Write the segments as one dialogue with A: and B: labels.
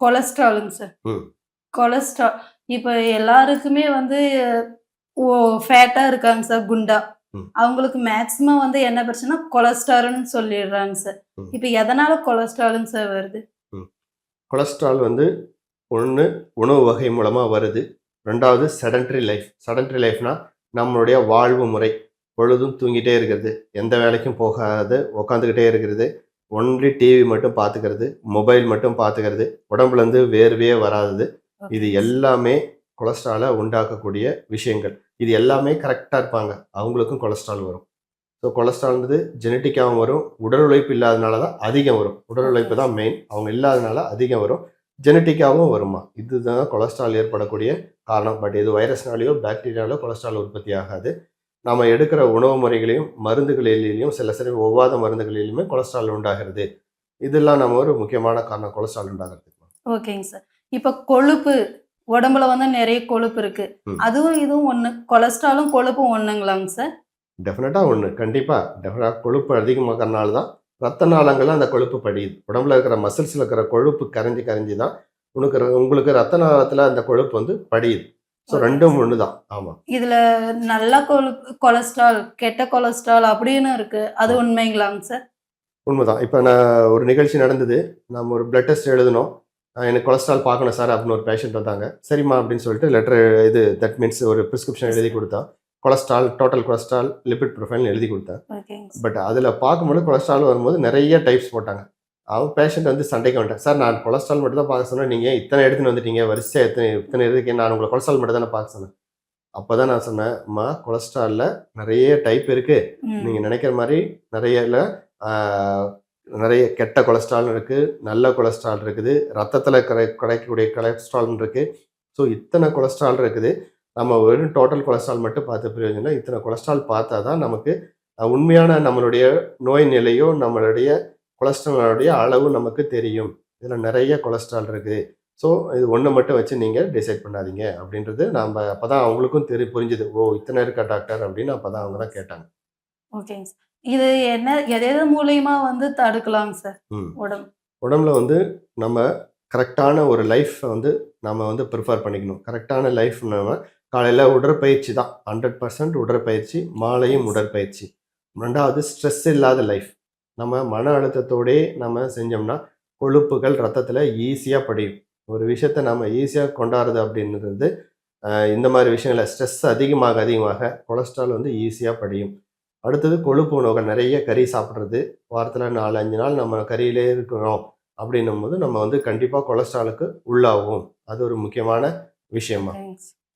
A: கொலஸ்ட்ராலுங்க sir. Cholesterol இப்போ எல்லாருக்குமே வந்து ஓ ஃபேட்டா இருக்காங்க சார் குண்டா. அவங்களுக்கு மேக்சிமம் வந்து என்ன பிரச்சனை கொலஸ்ட்ரால்னு சொல்லிடுறாங்க சார். இப்போ எதனால கொலஸ்ட்ராலுங்க சார் வருது?
B: கொலஸ்ட்ரால் வந்து ஒன்று உணவு வகை மூலமாக வருது. ரெண்டாவது செடன்ட்ரி லைஃப் செடன்ட்ரி லைஃப்னா நம்மளுடைய வாழ்வு முறை. பொழுதும் தூங்கிட்டே இருக்கிறது. எந்த வேலைக்கும் போகாது. உக்காந்துக்கிட்டே இருக்கிறது. ஒன்லி டிவி மட்டும் பார்த்துக்கிறது மொபைல் மட்டும் பார்த்துக்கிறது உடம்புலேருந்து வேர்வையே வராதது. இது எல்லாமே கொலஸ்ட்ராலை உண்டாக்கக்கூடிய விஷயங்கள். இது எல்லாமே கரெக்டாக இருப்பாங்க. அவங்களுக்கும் கொலஸ்ட்ரால் வரும். ஸோ கொலஸ்ட்ரால்ன்றது ஜெனட்டிக்காகவும் வரும். உடல் உழைப்பு இல்லாதனால தான் அதிகம் வரும். உடல் உழைப்பு தான் மெயின் அவங்க இல்லாதனால அதிகம் வரும். ஜெனட்டிக்காகவும் வருமா இதுதான் கொலஸ்ட்ரால் ஏற்படக்கூடிய காரணம். பட் இது வைரஸ்னாலேயோ பாக்டீரியாலோ கொலஸ்ட்ரால் உற்பத்தி ஆகாது. நாம் எடுக்கிற உணவு முறைகளையும் மருந்துகளிலையும் சில சில ஒவ்வாத மருந்துகளிலுமே கொலஸ்ட்ரால் உண்டாகிறது. இதெல்லாம் நம்ம ஒரு முக்கியமான காரணம் கொலஸ்ட்ரால் உண்டாகிறதுக்கு.
A: ஓகேங்க சார். இப்போ கொழுப்பு உடம்புல வந்து நிறைய கொழுப்பு இருக்கு. அதுவும் இதுவும் ஒண்ணு கொலஸ்ட்ராலும் கொழுப்பும் ஒண்ணுங்களாங்க சார்?
B: டெஃபினட்டாக ஒன்று கண்டிப்பாக டெஃபினட்டாக கொழுப்பு அதிகமாகறனால தான் ரத்த நாளங்கள்ல அந்த கொழுப்பு படியுது. உடம்புல இருக்கிற மசில்ஸில் இருக்கிற கொழுப்பு கரைஞ்சி கரைஞ்சி தான் உனக்கு உங்களுக்கு ரத்த நாளத்தில் அந்த கொழுப்பு வந்து படியுது. ஸோ. ரெண்டும் ஒன்று தான் ஆமாம்
A: இதுல நல்ல கொலஸ்ட்ரால் கெட்ட கொலஸ்ட்ரால் அப்படின்னு இருக்கு. அது உண்மைங்களாங்க சார்?
B: உண்மைதான். இப்போ நான் ஒரு நிகழ்ச்சி நடந்தது. நம்ம ஒரு பிளட் டெஸ்ட் எழுதணும் எனக்கு கொலஸ்ட்ரால் பார்க்கணும் சார் அப்படின்னு ஒரு பேஷண்ட் வந்தாங்க. சரிம்மா அப்படின்னு சொல்லிட்டு லெட்டர் இது தட் மீன்ஸ் ஒரு ப்ரிஸ்கிரிப்ஷன் எழுதி கொடுத்தான் cholesterol total cholesterol lipid profile எழுதி கொடுத்தேன். பட் அதில் பார்க்கும்போது கொலஸ்ட்ரால் வரும்போது நிறைய டைப்ஸ் போட்டாங்க. அவன் பேஷண்ட் வந்து சண்டைக்கு வந்துட்டேன் சார் நான் கொலஸ்ட்ரால் மட்டும் தான் பார்க்க சொன்னேன். நீங்கள் இத்தனை எடுத்துன்னு வந்துட்டீங்க? வரிசையாக எத்தனை இத்தனை இருக்கு? நான் உங்களை கொலஸ்ட்ரால் மட்டும் தானே பார்க்க சொன்னேன். அப்போ தான் நான் சொன்னேன் அம்மா கொலஸ்ட்ராலில் நிறைய டைப் இருக்குது. நீங்கள் நினைக்கிற மாதிரி நிறைய நிறைய கெட்ட கொலஸ்ட்ரால் இருக்குது நல்ல கொலஸ்ட்ரால் இருக்குது ரத்தத்தில் கிடை கிடைக்கக்கூடிய கொலஸ்ட்ரால் இருக்குது ஸோ இத்தனை கொலஸ்ட்ரால் இருக்குது. நம்ம வெறும் டோட்டல் கொலஸ்ட்ரால் மட்டும் பார்த்த பிரயோஜனம் இத்தனை கொலஸ்ட்ரால் பார்த்தா தான் நமக்கு உண்மையான நம்மளுடைய நோய் நிலையோ நம்மளுடைய கொலஸ்ட்ராலுடைய அளவு நமக்கு தெரியும். இதில் நிறைய கொலஸ்ட்ரால் இருக்குது ஸோ இது ஒன்று மட்டும் வச்சு நீங்கள் டிசைட் பண்ணாதீங்க அப்படின்றது நம்ம அப்போ தான் அவங்களுக்கும் தெரி புரிஞ்சுது. ஓ இத்தனை இருக்கா டாக்டர்? அப்படின்னு அப்போ தான் அவங்க தான் கேட்டாங்க.
A: ஓகேங்க சார். இது என்ன எது எது மூலியமா வந்து தடுக்கலாங்க சார்? உடம்பு.
B: உடம்புல வந்து நம்ம கரெக்டான ஒரு லைஃப்பை வந்து நம்ம வந்து ப்ரிஃபர் பண்ணிக்கணும். கரெக்டான லைஃப் நம்ம காலையில் உடற்பயிற்சி தான். ஹண்ட்ரட் பர்சன்ட் உடற்பயிற்சி மாலையும் உடற்பயிற்சி. ரெண்டாவது ஸ்ட்ரெஸ் இல்லாத லைஃப். நம்ம மன அழுத்தத்தோடே நம்ம செஞ்சோம்னா கொழுப்புகள் ரத்தத்தில் ஈஸியாக படியும். ஒரு விஷயத்த நம்ம ஈஸியாக கொண்டாடுறது அப்படின்றது இந்த மாதிரி விஷயங்கள ஸ்ட்ரெஸ் அதிகமாக அதிகமாக கொலஸ்ட்ரால் வந்து ஈஸியாக படியும். அடுத்தது கொழுப்பு உணவுகள் நிறைய கறி சாப்பிட்றது. வாரத்தில் நாலு அஞ்சு நாள் நம்ம கறியிலே இருக்கிறோம் அப்படின்னும் போது நம்ம வந்து கண்டிப்பாக கொலஸ்ட்ராலுக்கு உள்ளாகும். அது ஒரு முக்கியமான விஷயமா.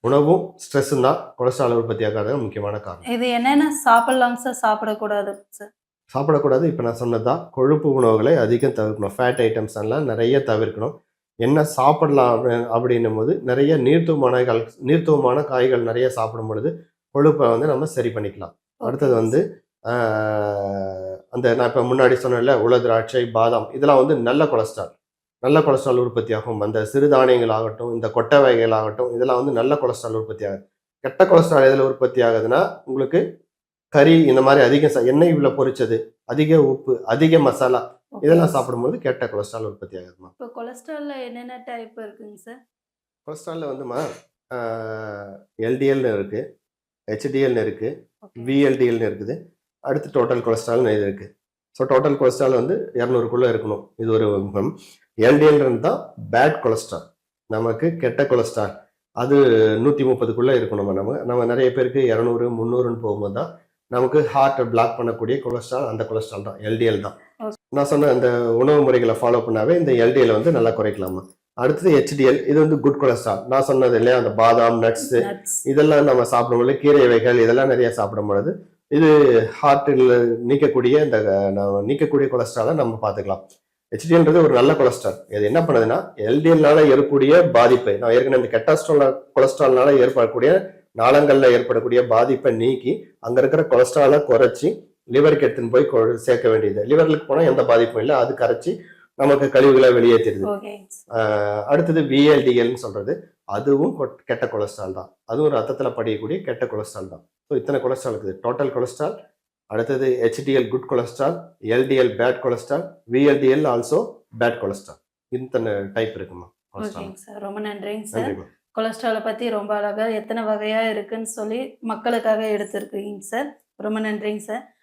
B: உணவும் ஸ்ட்ரெஸ்ஸும் தான். கொலஸ்ட்ரால் உற்பத்தி ஆகாத முக்கியமான காரணம்.
A: இது என்னென்ன சாப்பிடலாங்க சார் சாப்பிடக்கூடாது சார்
B: சாப்பிடக்கூடாது. இப்போ நான் சொன்னதாக கொழுப்பு உணவுகளை அதிகம் தவிர்க்கணும். ஃபேட் ஐட்டம்ஸ் எல்லாம் நிறைய தவிர்க்கணும். என்ன சாப்பிடலாம் அப்படி- அப்படின்னும் போது நிறைய நீர்த்துவமான நீர்த்துவமான காய்கள் நிறைய சாப்பிடும் பொழுது கொழுப்பை வந்து நம்ம சரி பண்ணிக்கலாம். அடுத்தது வந்து அந்த நான் இப்போ முன்னாடி சொன்னேன்ல உல திராட்சை பாதாம் இதெல்லாம் வந்து நல்ல கொலஸ்ட்ரால். நல்ல கொலஸ்ட்ரால் உற்பத்தி ஆகும் அந்த சிறுதானியங்கள் ஆகட்டும் இந்த கொட்டை வகைகள் ஆகட்டும் இதெல்லாம் வந்து நல்ல கொலஸ்ட்ரால் உற்பத்தி ஆகுது கெட்ட கொலஸ்ட்ரால் எதில் உற்பத்தி ஆகுதுன்னா உங்களுக்கு கறி இந்த மாதிரி அதிக ச- எண்ணெய் உள்ள பொரிச்சது அதிக உப்பு அதிக மசாலா இதெல்லாம் சாப்பிடும்போது கெட்ட கொலஸ்ட்ரால் உற்பத்தி ஆகுதுமா
A: இப்போ கொலஸ்ட்ரால்ல என்னென்ன டைப் இருக்குங்க சார்
B: கொலஸ்ட்ராலில் வந்துமா எல்டிஎல்னு இருக்குது ஹெச்டிஎல்னு இருக்குது
A: ஓகே.
B: விஎல்டிஎல்னு இருக்குது அடுத்து டோட்டல் கொலஸ்ட்ரால்னு இது இருக்குது ஸோ டோட்டல் கொலஸ்ட்ரால் வந்து இரநூறுக்குள்ளே இருக்கணும். இது ஒரு எல்டிஎல் தான் பேட் கொலஸ்ட்ரால் நமக்கு கெட்ட கொலஸ்ட்ரால் அது நூற்றி முப்பதுக்குள்ளே இருக்கணும் நம்ம நம்ம நம்ம நிறைய பேருக்கு இரநூறு முந்நூறுன்னு போகும்போது தான் நமக்கு ஹார்ட்டை பிளாக் பண்ணக்கூடிய கொலஸ்ட்ரால் அந்த கொலஸ்ட்ரால் தான் எல்டிஎல் தான். நான் சொன்ன அந்த உணவு முறைகளை ஃபாலோ பண்ணாவே இந்த எல்டிஎல் வந்து நல்லா குறைக்கலாமா? அடுத்தது ஹெச்டிஎல் இது வந்து குட் கொலஸ்ட்ரால் நான் சொன்னது இல்லையா அந்த பாதாம் நட்ஸு இதெல்லாம் நம்ம சாப்பிடும்போது கீரை வகைகள் இதெல்லாம் நிறைய சாப்பிடும் பொழுது இது ஹார்ட்டில் நீக்கக்கூடிய இந்த நம்ம நீக்கக்கூடிய கொலஸ்ட்ராலை நம்ம பார்த்துக்கலாம். ஹெச்டிஎல்ன்றது ஒரு நல்ல கொலஸ்ட்ரால் இது என்ன பண்ணுதுன்னா எல்டிஎல்னால ஏற்படக்கூடிய பாதிப்பை நான் ஏற்கனவே இந்த கெட்டாஸ்ட்ரால் கொலஸ்ட்ரால்னால ஏற்படக்கூடிய நாளங்களில் ஏற்படக்கூடிய பாதிப்பை நீக்கி அங்க இருக்கிற கொலஸ்ட்ராலை குறைச்சி லிவருக்கு எடுத்துன்னு போய் சேர்க்க வேண்டியது. லிவருக்கு போனால் எந்த பாதிப்பும் இல்லை. அது கரைச்சி நமக்கு கழிவுகளை வெளியேற்றிடுது அடுத்தது விஎல்டிஎல்னு சொல்றது. அதுவும் கொட்- கெட்ட கொலஸ்ட்ரால் தான். அதுவும் ரத்தத்தில் படியக்கூடிய கெட்ட கொலஸ்ட்ரால் தான். ஸோ இத்தனை கொலஸ்ட்ரால் இருக்குது. டோட்டல் கொலஸ்ட்ரால் அடுத்தது HDL good cholesterol LDL bad cholesterol VLDL also bad cholesterol இத்தனை டைப் இருக்குமா?
A: ரொம்ப நன்றிங்க சார் கொலஸ்ட்ராலை பற்றி ரொம்ப அழகாக எத்தனை வகையாக இருக்குன்னு சொல்லி மக்களுக்காக எடுத்திருக்கீங்க சார். ரொம்ப நன்றிங்க சார்.